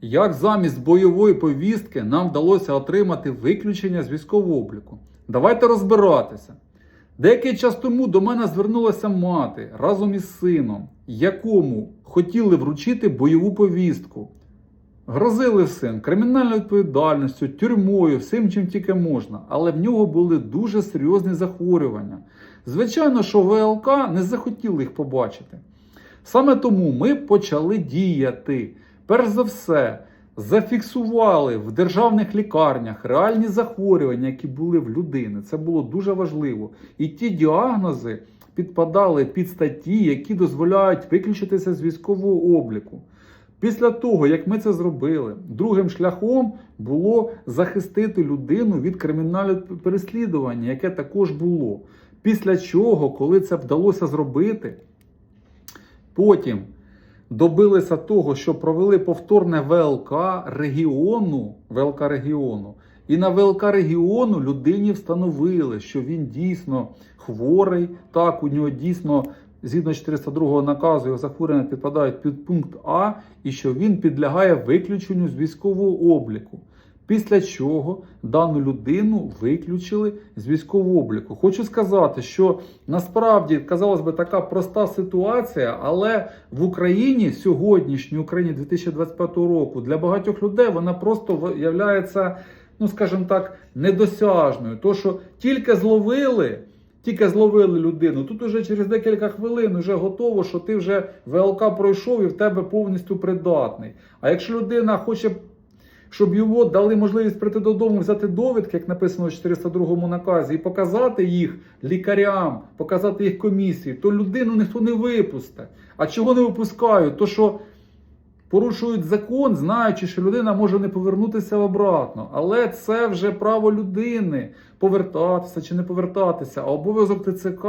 Як замість бойової повістки нам вдалося отримати виключення з військового обліку? Давайте розбиратися. Деякий час тому до мене звернулася мати разом із сином, якому хотіли вручити бойову повістку. Грозили син кримінальною відповідальністю, тюрмою, всім чим тільки можна, але в нього були дуже серйозні захворювання. Звичайно, що ВЛК не захотіли їх побачити. Саме тому ми почали діяти. Перш за все, зафіксували в державних лікарнях реальні захворювання, які були в людини. Це було дуже важливо. І ті діагнози підпадали під статті, які дозволяють виключитися з військового обліку. Після того, як ми це зробили, другим шляхом було захистити людину від кримінального переслідування, яке також було. Після чого, коли це вдалося зробити, потім добилися того, що провели повторне ВЛК регіону, ВЛК регіону. І на ВЛК регіону людині встановили, що він дійсно хворий, так, у нього дійсно згідно 402 наказу його захворювання підпадають під пункт А, і що він підлягає виключенню з військового обліку. Після чого дану людину виключили з військового обліку. Хочу сказати, що насправді казалось би така проста ситуація, але в Україні сьогоднішній Україні 2025 року для багатьох людей вона просто являється, ну скажімо так, недосяжною. То що тільки зловили. Тільки зловили людину. Тут уже через декілька хвилин вже готово, що ти вже ВЛК пройшов і в тебе повністю придатний. А якщо людина хоче, щоб його дали можливість прийти додому, взяти довідки, як написано в 402 наказі, і показати їх лікарям, показати їх комісії, то людину ніхто не випусте. А чого не випускають? То що порушують закон, знаючи, що людина може не повернутися обратно. Але це вже право людини повертатися чи не повертатися. А обов'язок ТЦК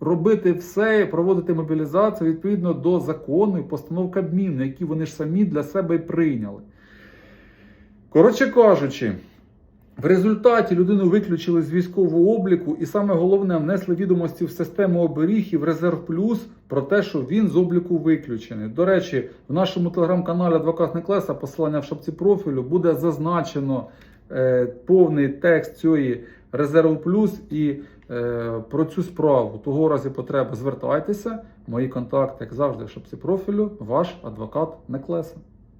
робити все, проводити мобілізацію відповідно до закону і постанов Кабміну, які вони ж самі для себе і прийняли. Коротше кажучи. В результаті людину виключили з військового обліку, і саме головне внесли відомості в систему оберіг і в резерв плюс про те, що він з обліку виключений. До речі, в нашому телеграм-каналі Адвокат Неклеса, посилання в шапці профілю, буде зазначено е, повний текст цієї резерву плюс і е, про цю справу. Того разі потреби звертайтеся. Мої контакти, як завжди, в шапці профілю, ваш адвокат Неклеса.